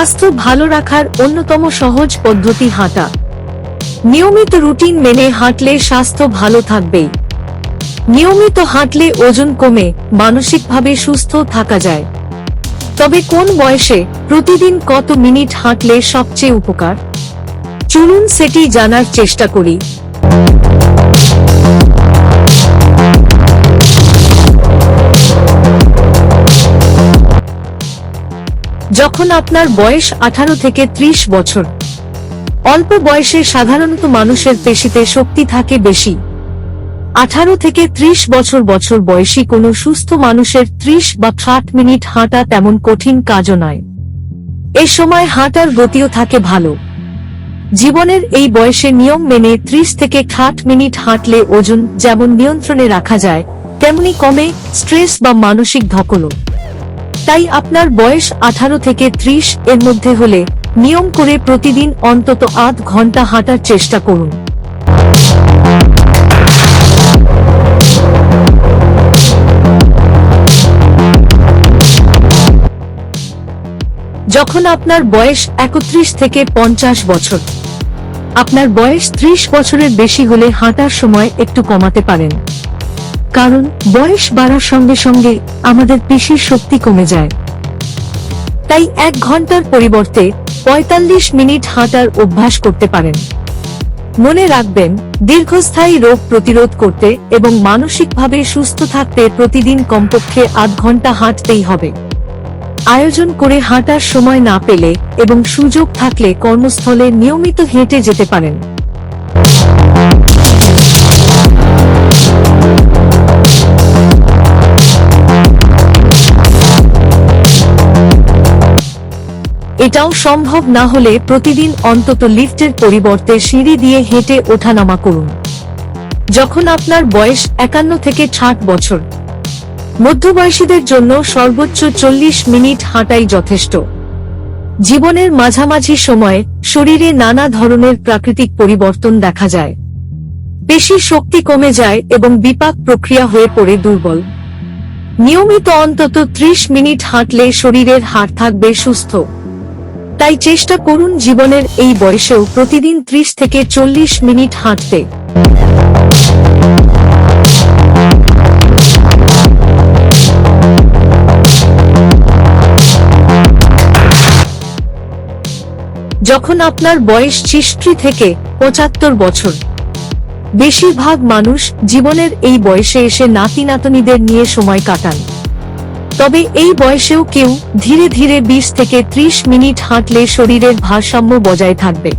স্বাস্থ্য ভালো রাখার অন্যতম সহজ পদ্ধতি হাঁটা। নিয়মিত রুটিন মেনে হাঁটলে স্বাস্থ্য ভালো থাকবেই। নিয়মিত হাঁটলে ওজন কমে, মানসিকভাবে সুস্থ থাকা যায়। তবে কোন বয়সে প্রতিদিন কত মিনিট হাঁটলে সবচেয়ে উপকার? চলুন সেটি জানার চেষ্টা করি। যখন আপনার বয়স আঠারো থেকে ত্রিশ বছর, অল্প বয়সে সাধারণত মানুষের পেশিতে শক্তি থাকে বেশি। আঠারো থেকে ত্রিশ বছর বছর বয়সী কোনো সুস্থ মানুষের ত্রিশ বা ষাট মিনিট হাঁটা তেমন কঠিন কাজও নয়। এ সময় হাঁটার গতিও থাকে ভালো। জীবনের এই বয়সে নিয়ম মেনে ত্রিশ থেকে ষাট মিনিট হাঁটলে ওজন যেমন নিয়ন্ত্রণে রাখা যায়, তেমনি কমে স্ট্রেস বা মানসিক ধকলও। তাই আপনার বয়স আঠারো থেকে ত্রিশ এর মধ্যে হলে নিয়ম করে প্রতিদিন অন্তত আধ ঘণ্টা হাঁটার চেষ্টা করুন। যখন আপনার বয়স একত্রিশ থেকে পঞ্চাশ বছর, আপনার বয়স ত্রিশ বছরের বেশি হলে হাঁটার সময় একটু কমাতে পারেন। কারণ বয়স বাড়ার সঙ্গে সঙ্গে আমাদের পেশির শক্তি কমে যায়। তাই এক ঘণ্টার পরিবর্তে ৪৫ মিনিট হাঁটার অভ্যাস করতে পারেন। মনে রাখবেন, দীর্ঘস্থায়ী রোগ প্রতিরোধ করতে এবং মানসিকভাবে সুস্থ থাকতে প্রতিদিন কমপক্ষে আধ ঘণ্টা হাঁটতেই হবে। আয়োজন করে হাঁটার সময় না পেলে এবং সুযোগ থাকলে কর্মস্থলে নিয়মিত হেঁটে যেতে পারেন। এটাও সম্ভব না হলে প্রতিদিন অন্তত লিফটের পরিবর্তে সিঁড়ি দিয়ে হেঁটে ওঠানামা করুন। যখন আপনার বয়স একান্ন থেকে ষাট বছর। মধ্যবয়সীদের জন্য সর্বোচ্চ চল্লিশ মিনিট হাঁটাই যথেষ্ট। জীবনের মাঝামাঝি সময়ে শরীরে নানা ধরনের প্রাকৃতিক পরিবর্তন দেখা যায়। পেশির শক্তি কমে যায় এবং বিপাক প্রক্রিয়া হয়ে পড়ে দুর্বল। নিয়মিত অন্তত ত্রিশ মিনিট হাঁটলে শরীরের হাড় থাকবে সুস্থ। তাই চেষ্টা করুন জীবনের এই বয়সেও প্রতিদিন ত্রিশ থেকে চল্লিশ মিনিট হাঁটতে। যখন আপনার বয়স ছিষ্টি থেকে পঁচাত্তর বছর, বেশিরভাগ মানুষ জীবনের এই বয়সে এসে নাতি নাতনিদের নিয়ে সময় কাটান। তবে এই বয়সেও কেউ ধীরে ধীরে বিশ থেকে ত্রিশ মিনিট হাঁটলে শরীরের ভারসাম্য বজায় থাকবে।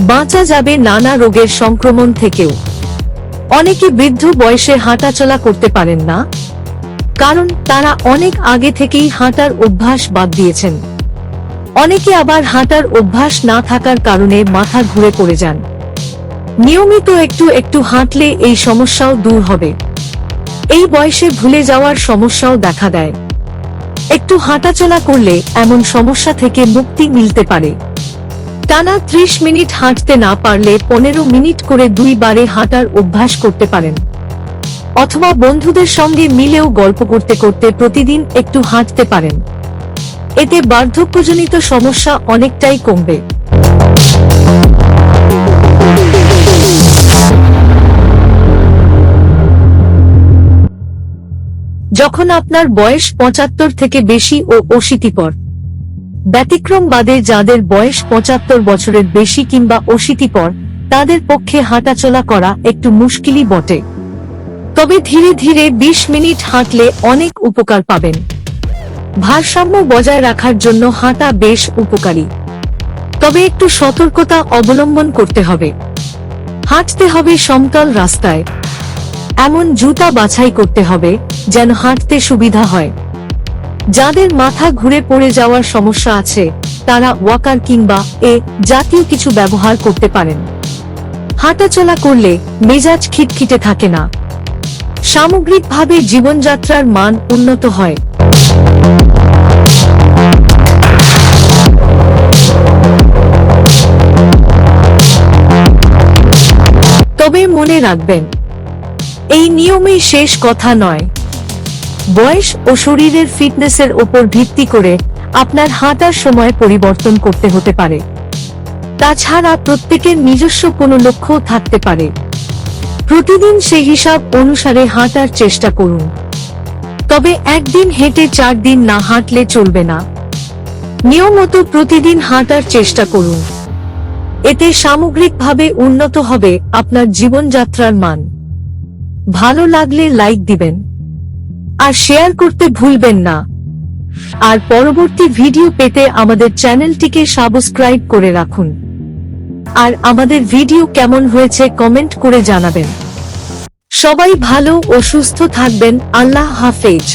বাঁচা যাবে নানা রোগের সংক্রমণ থেকেও। অনেকে বৃদ্ধ বয়সে হাঁটাচলা করতে পারেন না। কারণ তারা অনেক আগে থেকেই হাঁটার অভ্যাস বাদ দিয়েছেন। অনেকে আবার হাঁটার অভ্যাস না থাকার কারণে মাথা ঘুরে পড়ে যান। নিয়মিত একটু একটু হাঁটলে এই সমস্যাও দূর হবে। এই বয়সে ভুলে যাওয়ার সমস্যাও দেখা দেয়। একটু হাঁটাচলা করলে এমন সমস্যা থেকে মুক্তি মিলতে পারে। টানা ত্রিশ মিনিট হাঁটতে না পারলে পনেরো মিনিট করে দুইবারে হাঁটার অভ্যাস করতে পারেন। অথবা বন্ধুদের সঙ্গে মিলেও গল্প করতে করতে প্রতিদিন একটু হাঁটতে পারেন। এতে বার্ধক্যজনিত সমস্যা অনেকটাই কমবে। আপনার বয়স পঁচাত্তর থেকে বেশি ও অশীতি পর ব্যতিক্রম বাদে যাদের বয়স পঁচাত্তর বছরের বেশি কিংবা অশীতি পর তাদের পক্ষে হাঁটাচলা করা একটু মুশকিলই বটে। তবে ধীরে ধীরে ২০ মিনিট হাঁটলে অনেক উপকার পাবেন। ভারসাম্য বজায় রাখার জন্য হাঁটা বেশ উপকারী। তবে একটু সতর্কতা অবলম্বন করতে হবে। হাঁটতে হবে সমতল রাস্তায়। এমন জুতা বাছাই করতে হবে যেন হাঁটতে সুবিধা হয়। যাদের মাথা ঘুরে পড়ে যাওয়ার সমস্যা আছে, তারা ওয়াকার কিংবা এ জাতীয় কিছু ব্যবহার করতে পারেন। হাঁটাচলা করলে মেজাজ খিটখিটে থাকে না। সামগ্রিকভাবে জীবনযাত্রার মান উন্নত হয়। তবে মনে রাখবেন, এই নিয়মেই শেষ কথা নয়। বয়স ও শরীরের ফিটনেসের ওপর ভিত্তি করে আপনার হাঁটার সময় পরিবর্তন করতে হতে পারে। তাছাড়া প্রত্যেকের নিজস্ব কোনো লক্ষ্য থাকতে পারে। প্রতিদিন সেই হিসাব অনুসারে হাঁটার চেষ্টা করুন। তবে একদিন হেঁটে চার দিন না হাঁটলে চলবে না। নিয়মত প্রতিদিন হাঁটার চেষ্টা করুন। এতে সামগ্রিকভাবে উন্নত হবে আপনার জীবনযাত্রার মান। ভালো লাগলে লাইক দিবেন। আর শেয়ার করতে ভুলবেন না। আর পরবর্তী ভিডিও পেতে আমাদের চ্যানেলটিকে সাবস্ক্রাইব করে রাখুন। আর আমাদের ভিডিও কেমন হয়েছে কমেন্ট করে জানাবেন। সবাই ভালো ও সুস্থ থাকবেন। আল্লাহ হাফেজ।